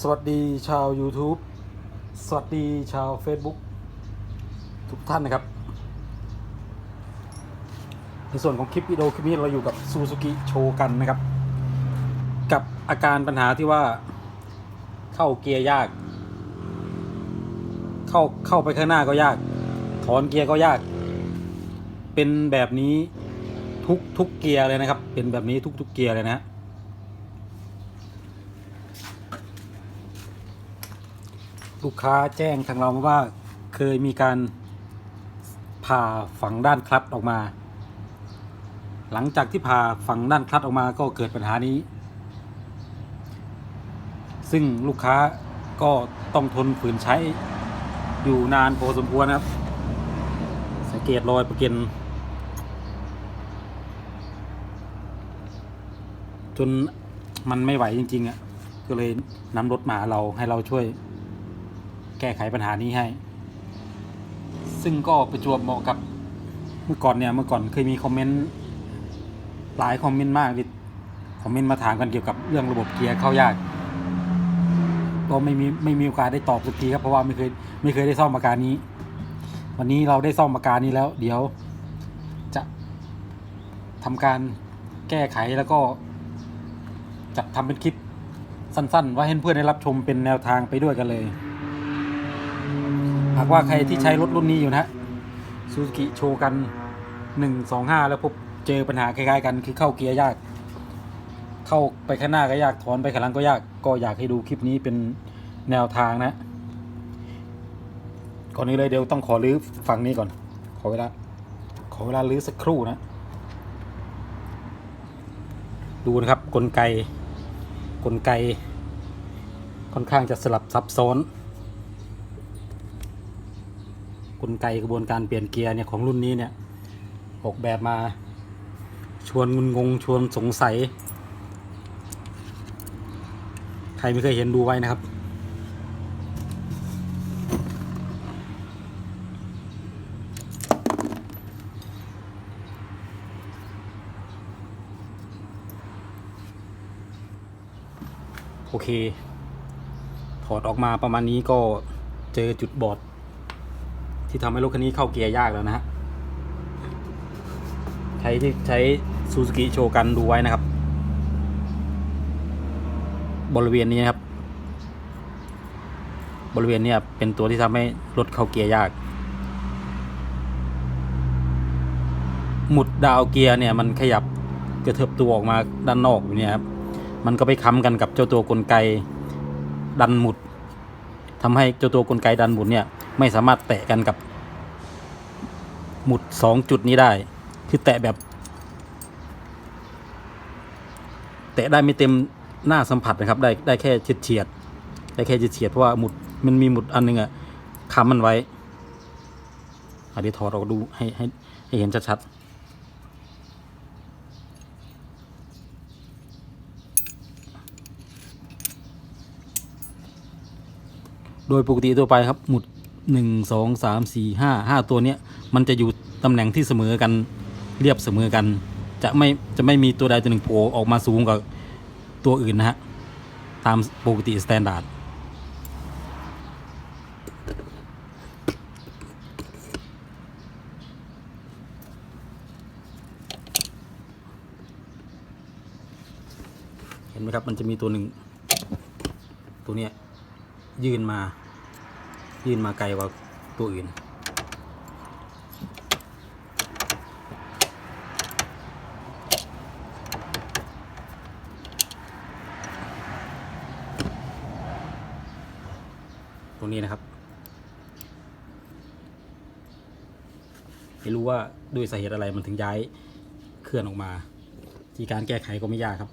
สวัสดีชาว YouTube สวัสดีชาว Facebook ทุกท่านนะครับ ในส่วนของคลิปวิดีโอคลิปนี้เราอยู่กับซูซูกิโชกันนะครับ กับอาการปัญหาที่ว่าเข้าเกียร์ยาก เข้าเข้าไปข้างหน้าก็ยาก ถอนเกียร์ก็ยาก เป็นแบบนี้ทุกทุกเกียร์เลยนะครับ เป็นแบบนี้ทุกทุกเกียร์เลยนะฮะ ลูกค้าแจ้งทางเรามาว่าเคยมีการผ่าฝั่งด้านคลัตออกมา หลังจากที่ผ่าฝั่งด้านคลัตออกมาก็เกิดปัญหานี้ ซึ่งลูกค้าก็ต้องทนฝืนใช้อยู่นานพอสมควรนะครับสังเกตรอยประเก็นจนมันไม่ไหวจริงๆอะก็เลยนำรถมาเราให้เราช่วย แก้ไขปัญหานี้ให้ ซึ่งก็ประจวบเหมาะกับเมื่อก่อนเนี่ยเมื่อก่อนเคยมีคอมเมนต์หลายคอมเมนต์มากที่คอมเมนต์มาถามกันเกี่ยวกับเรื่องระบบเกียร์เข้ายากก็ไม่มีไม่มีโอกาสได้ตอบสักทีครับเพราะว่าไม่เคยไม่เคยได้ซ่อมอาการนี้ วันนี้เราได้ซ่อมอาการนี้แล้ว เดี๋ยวจะทำการแก้ไขแล้วก็จัดทำเป็นคลิปสั้นๆไว้ให้เพื่อนได้รับชมเป็นแนวทางไปด้วยกันเลย หากว่าใครที่ใช้รถรุ่นนี้อยู่นะซูซูกิโชกันหนึ่งสองห้าแล้วพบเจอปัญหาคล้ายๆกันคือเข้าเกียร์ยาก เข้าไปข้างหน้าก็ยากถอนไปข้างหลังก็ยากก็อยากให้ดูคลิปนี้เป็นแนวทางนะ ก่อนนี้เลยเดี๋ยวต้องขอรื้อฝั่งนี้ก่อน ขอเวลาขอเวลารื้อสักครู่นะ ดูนะครับกลไกกลไกค่อนข้างจะสลับซับซ้อน กลไกกระบวนการเปลี่ยนเกียร์เนี่ยของรุ่นนี้เนี่ยออกแบบมาชวนงุนงงชวนสงสัย ใครไม่เคยเห็นดูไว้นะครับ โอเค ถอดออกมาประมาณนี้ก็เจอจุดบอด ที่ทำให้รถคันนี้เข้าเกียร์ยากแล้วนะฮะใครที่ใช้ซูซูกิโชกันดูไว้นะครับ บริเวณนี้นะครับ บริเวณนี้เป็นตัวที่ทำให้รถเข้าเกียร์ยาก หมุดดาวเกียร์เนี่ยมันขยับกระเถิบตัวออกมาด้านนอกอยู่เนี่ยครับมันก็ไปค้ำกันกับเจ้าตัวกลไกดันหมุดทำให้เจ้าตัวกลไกดันหมุดเนี่ย ไม่สามารถแตะกันกับ หมุดสองจุดนี้ได้ คือแตะแบบ แตะได้ไม่เต็มหน้าสัมผัสนะครับ ได้ได้แค่เฉียดเฉียดได้แค่เฉียดเฉียดเพราะว่าหมุดมันมีหมุดอันหนึงอะค้ำมันไว้อะเดี๋ยวถอดออกดูให้ให้ให้เห็นชัดๆโดยปกติตัวไปครับหมุด หนึ่งสองสามสี่ห้าห้าตัวเนี้ยมันจะอยู่ตำแหน่งที่เสมอกันเรียบเสมอกัน จะไม่จะไม่มีตัวใดตัวหนึ่งโผล่ออกมาสูงกว่าตัวอื่นนะฮะ ตามปกติสแตนดาร์ดเห็นไหมครับ มันจะมีตัวหนึ่ง ตัวเนี้ย ยื่นมา ยื่นมาไกลกว่าตัวอื่น ตรงนี้นะครับ ไม่รู้ว่าด้วยสาเหตุอะไรมันถึงย้ายเคลื่อนออกมา ที่การแก้ไขก็ไม่ยากครับ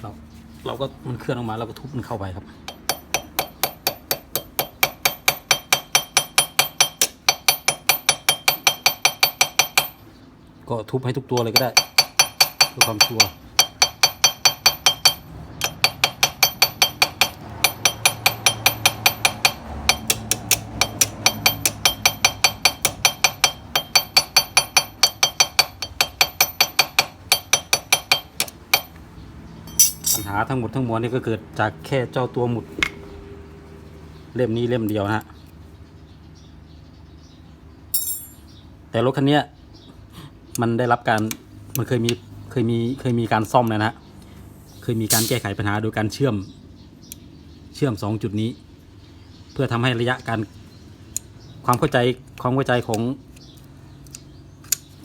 เราเรา ก็มันเคลื่อนออกมาเราก็ทุบมันเข้าไปครับ ก็ทุบให้ทุกตัวเลยก็ได้เพื่อความชัวร์ ปัญหาทั้งหมดทั้งมวลนี่ก็เกิดจากแค่เจ้าตัวหมุด เล่มนี้เล่มเดียวนะฮะแต่รถคันนี้มันได้รับการมันเคยมีเคยมีเคยมีการซ่อมแล้วนะฮะเคยมีการแก้ไขปัญหาโดยการเชื่อมเชื่อมสองจุดนี้ เพื่อทำให้ระยะการความเข้าใจความเข้าใจของ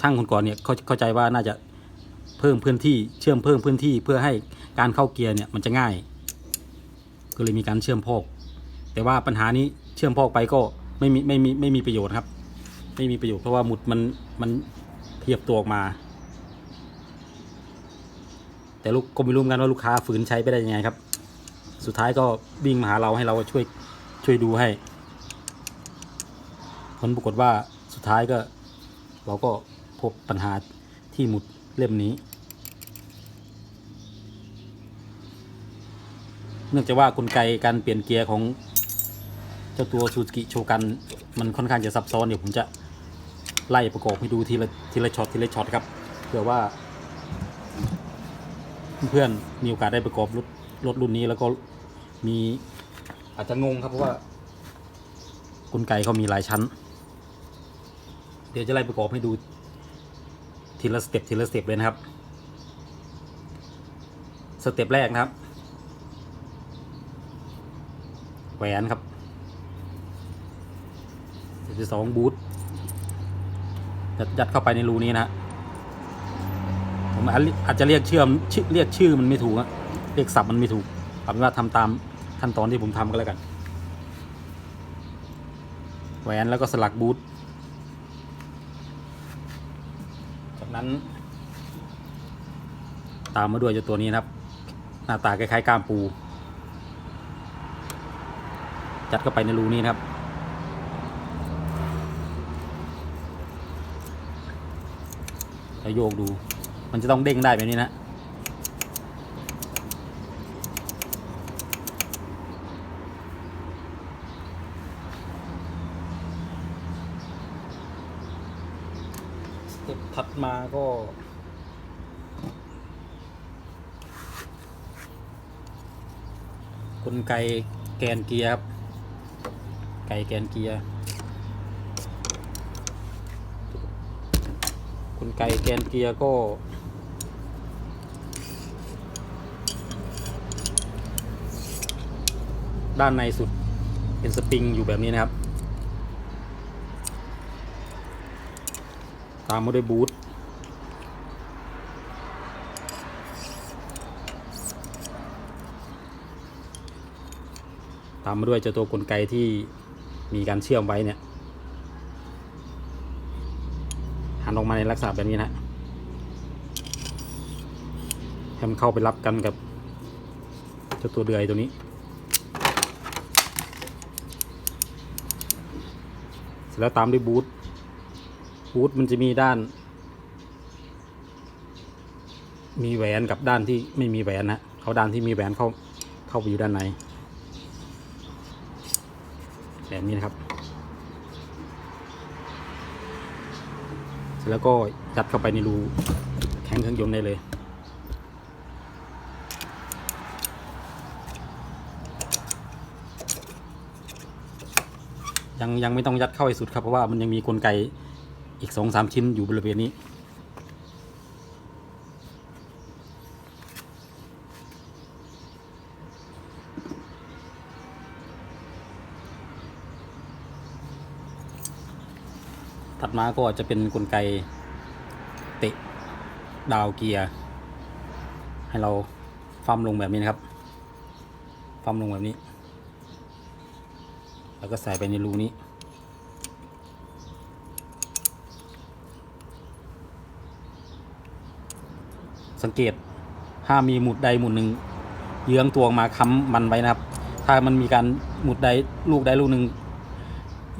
ช่างคนก่อนเนี่ยเขาเข้าใจว่าน่าจะเพิ่มพื้นที่เชื่อมเพิ่มพื้นที่เพื่อให้ การเข้าเกียร์เนี่ยมันจะง่าย ก็เลยมีการเชื่อมพอกแต่ว่าปัญหานี้เชื่อมพอกไปก็ไม่มีไม่มีไม่มีประโยชน์ครับ ไม่มีประโยชน์เพราะว่าหมุดมันมันเทียบตัวออกมา แต่ลูกก็ไม่รู้เหมือนกันว่าลูกค้าฝืนใช้ไปได้ยังไงครับ สุดท้ายก็วิ่งมาหาเราให้เราช่วยช่วยดูให้ ผลปรากฏว่าสุดท้ายก็เราก็พบปัญหาที่หมุดเล่มนี้ เนื่องจากว่ากลไกการเปลี่ยนเกียร์ของเจ้าตัวซูซูกิโชกันมันค่อนข้างจะซับซ้อนเดี๋ยวผมจะไล่ประกอบให้ดูทีละทีละช็อตทีละช็อตครับเผื่อว่า เพื่อนๆมีโอกาสได้ประกอบรถรถรุ่นนี้แล้วก็มีอาจจะงงครับเพราะว่ากลไกเขามีหลายชั้น เดี๋ยวจะไล่ประกอบให้ดูทีละสเต็ปทีละสเต็ปเลยนะครับ สเต็ปแรกนะครับ แหวนครับสเต็ปที่สองบูทยัดเข้าไปในรูนี้นะฮะผมอาจจะเรียกเชื่อมเรียกชื่อมันไม่ถูกอะเรียกศัพท์มันไม่ถูกเอาเป็นว่าทำตามขั้นตอนที่ผมทำก็แล้วกัน แหวนแล้วก็สลักบูทจากนั้น ตามมาด้วยเจ้าตัวนี้นะครับ หน้าตาคล้ายๆก้ามปู จัดเข้าไปในรูนี้นะครับ แล้วโยกดู มันจะต้องเด้งได้แบบนี้นะสเต็ปถัดมาก็กลไกแกนเกียร์ครับ ไก่แกนเกียร์กลไกแกนเกียร์ก็ ด้านในสุดเป็นสปริงอยู่แบบนี้นะครับ ตามมาด้วยบูทตามมาด้วยเจ้าตัวกลไกที่ มีการเชื่อมไว้เนี่ยหันออกมาในลักษณะแบบนี้นะให้มันเข้าไปรับกันกับเจ้าตัวเดือยตัวนี้ เสร็จแล้วตามด้วยบูทบูทมันจะมีด้าน มีแหวนกับด้านที่ไม่มีแหวนนะเขาด้านที่มีแหวนเข้าเข้าไปอยู่ด้านใน แบบนี้นะครับ เสร็จแล้วก็ยัดเข้าไปในรูแข้งเครื่องยนต์ได้เลยยังยังไม่ต้องยัดเข้าให้สุดครับเพราะว่ามันยังมีกลไกอีกสองสามชิ้นอยู่บริเวณนี้ ถัดมาก็จะเป็นกลไกเตะดาวเกียร์ ให้เราฟัมลงแบบนี้นะครับฟัมลงแบบนี้ แล้วก็ใส่ไปในรูนี้ สังเกตถ้ามีหมุดใดหมุดหนึ่งเยื้องตัวมาค้ำมันไว้นะครับ ถ้ามันมีการหมุดใดลูกใดลูกหนึ่ง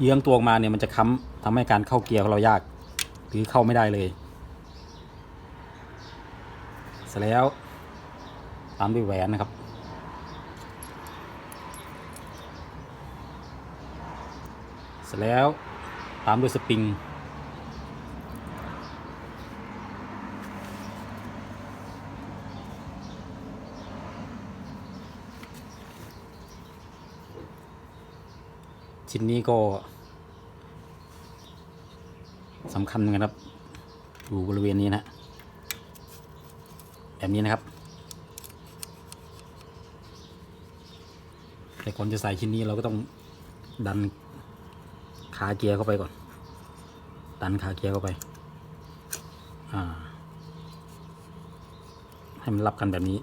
เยื้องตัวมาเนี่ยมันจะค้ำ ทำให้การเข้าเกียร์ของเรายาก หรือเข้าไม่ได้เลย เสร็จแล้วตามด้วยแหวนนะครับ เสร็จแล้วตามด้วยสปริง ชิ้นนี้ก็ สำคัญเหมือนกันครับ อยู่บริเวณนี้นะ แบบนี้นะครับ แต่ก่อนจะใส่ชิ้นนี้เราก็ต้องดันขาเกียร์เข้าไปก่อน ดันขาเกียร์เข้าไป อ่า ให้มันรับกันแบบนี้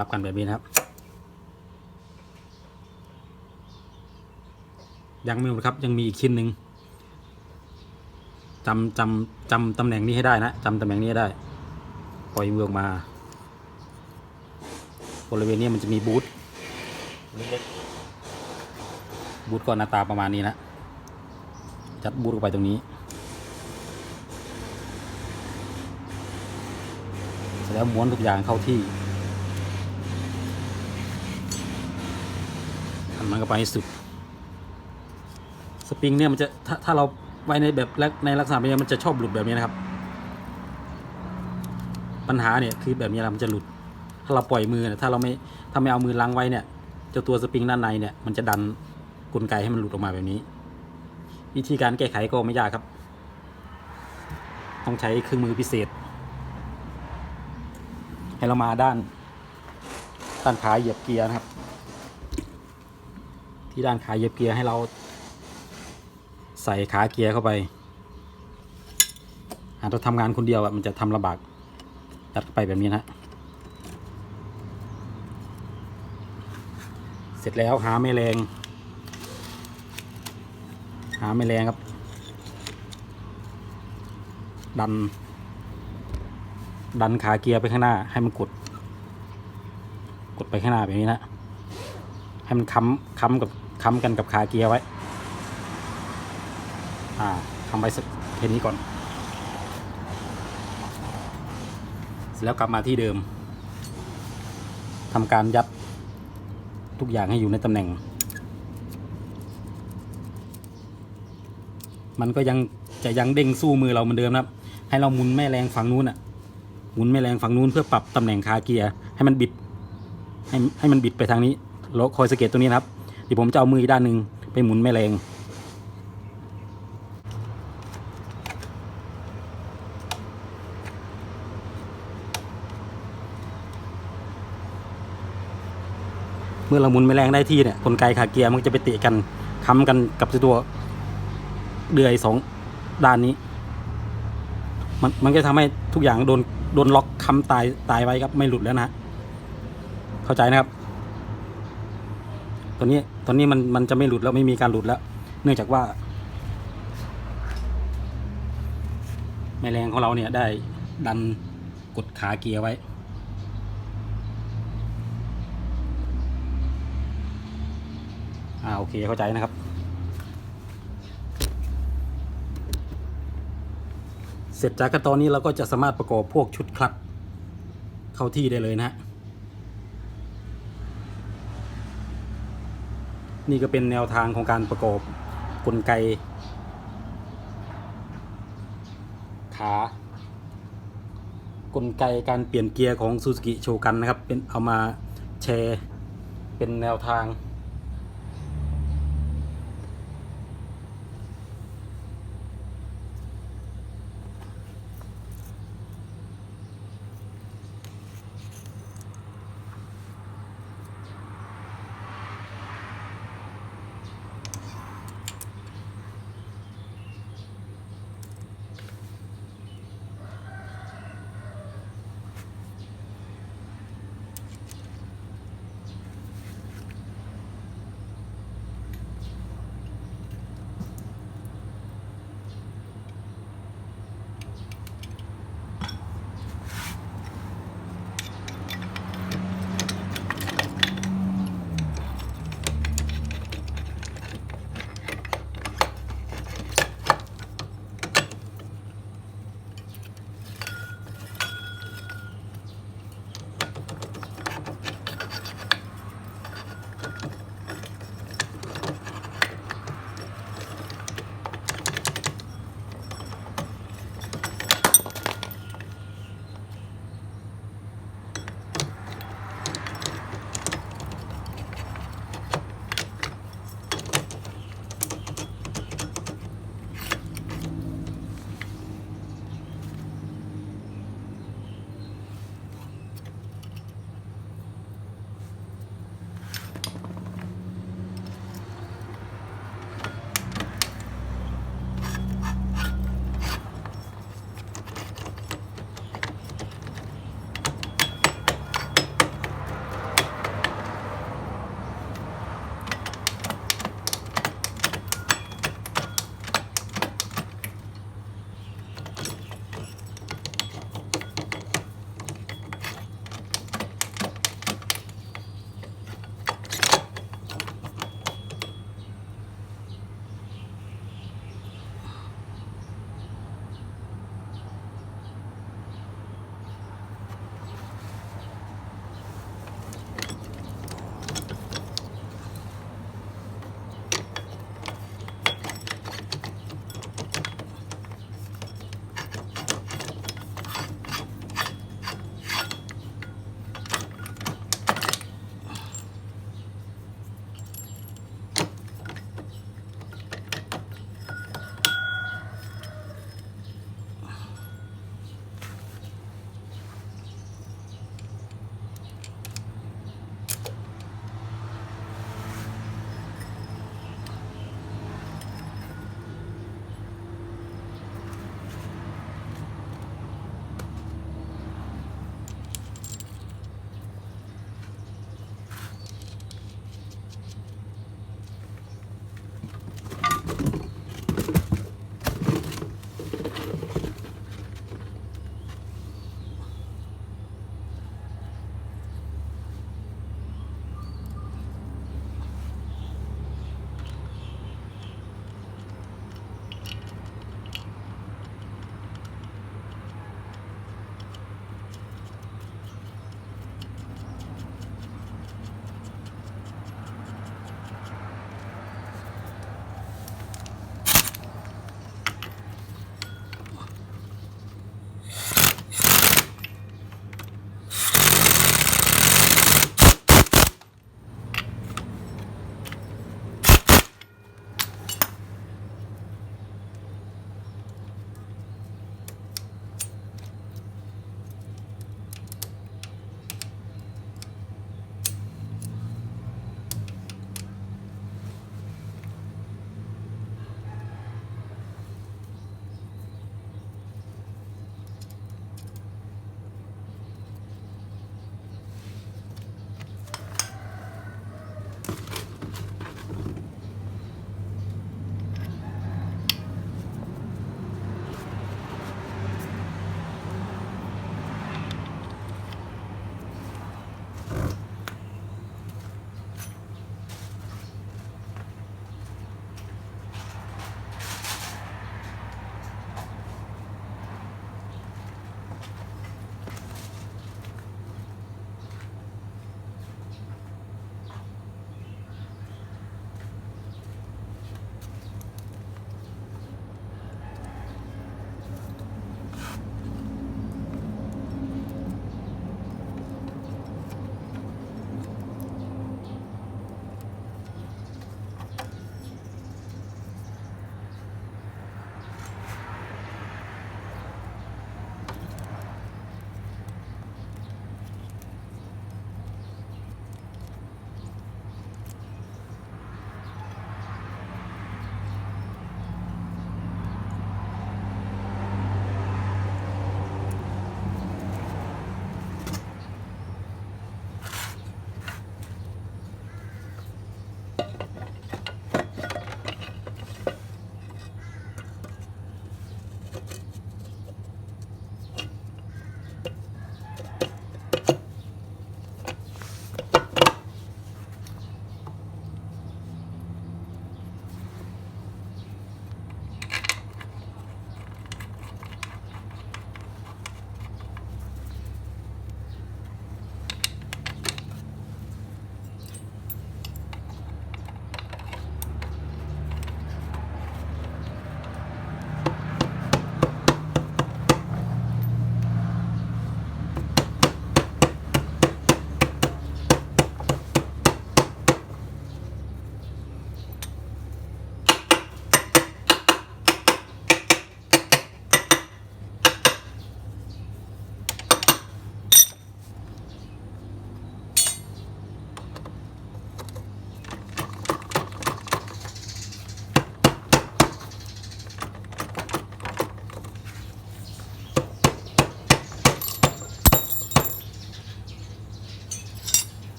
รับกันแบบนี้นะครับ ยังไม่หมดครับ ยังมีอีกชิ้นหนึ่ง จำจำจำตำแหน่งนี้ให้ได้นะจำตำแหน่งนี้ให้ได้ปล่อยมือออกมาบริเวณนี้มันจะมีบูธเล็กๆบูธก็หน้าตาประมาณนี้นะจัดบูธเข้าไปตรงนี้เสร็จแล้วม้วนทุกอย่างเข้าที่ทำมันก็ไปให้สุด สปริงเนี่ยมันจะถ้าถ้าเรา ไว้ในแบบในลักษณะแบบนี้มันจะชอบหลุดแบบนี้นะครับ ปัญหาเนี่ยคือแบบนี้มันจะหลุด ถ้าเราปล่อยมือเนี่ยถ้าเราไม่ถ้าไม่เอามือล้างไว้เนี่ยเจ้าตัวสปริงด้านในเนี่ยมันจะดันกลไกให้มันหลุดออกมาแบบนี้ วิธีการแก้ไขก็ไม่ยากครับ ต้องใช้เครื่องมือพิเศษ ให้เรามาด้านด้านขาเหยียบเกียร์นะครับ ที่ด้านขาเหยียบเกียร์ให้เรา ใส่ขาเกียร์เข้าไปหากเราทำงานคนเดียวอะมันจะทำลำบากยัดไปแบบนี้นะเสร็จแล้วหาไม่แรง หาไม่แรงครับ ดัน ดันขาเกียร์ไปข้างหน้า ให้มันกด กดไปข้างหน้าแบบนี้นะให้มันค้ำค้ำกับค้ำกันกับขาเกียร์ไว้ อ่าทำไปสักเทนี้ก่อนเสร็จแล้วกลับมาที่เดิมทำการยัดทุกอย่างให้อยู่ในตำแหน่ง มันก็ยังจะยังเด้งสู้มือเราเหมือนเดิมนะครับ ให้เราหมุนแม่แรงฝั่งนู้นอะหมุนแม่แรงฝั่งนู้นเพื่อปรับตำแหน่งคาเกียร์ให้มันบิด ให้ให้มันบิดไปทางนี้เราคอยสังเกตตรงนี้นะครับเดี๋ยวผมจะเอามืออีกด้านหนึ่งไปหมุนแม่แรง เมื่อเราหมุนแม่แรงได้ที่เนี่ยกลไกขาเกียร์มันจะไปเตะกันค้ำกันกับตัวเดือยสองด้านนี้ มันมันก็ทำให้ทุกอย่างโดนโดนล็อกค้ำตายตายไว้ครับไม่หลุดแล้วนะฮะเข้าใจนะครับ ตัวนี้ตัวนี้มันมันจะไม่หลุดแล้วไม่มีการหลุดแล้ว เนื่องจากว่าแม่แรงของเราเนี่ยได้ดันกดขาเกียร์ไว้ อ่าโอเคเข้าใจนะครับ เสร็จจากขั้นตอนนี้เราก็จะสามารถประกอบพวกชุดคลัตช์เข้าที่ได้เลยนะฮะนี่ก็เป็นแนวทางของการประกอบกลไก ขากลไกการเปลี่ยนเกียร์ของ Suzuki โชกันนะครับ เป็นเอามาแชร์ เป็นแนวทาง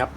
ครับ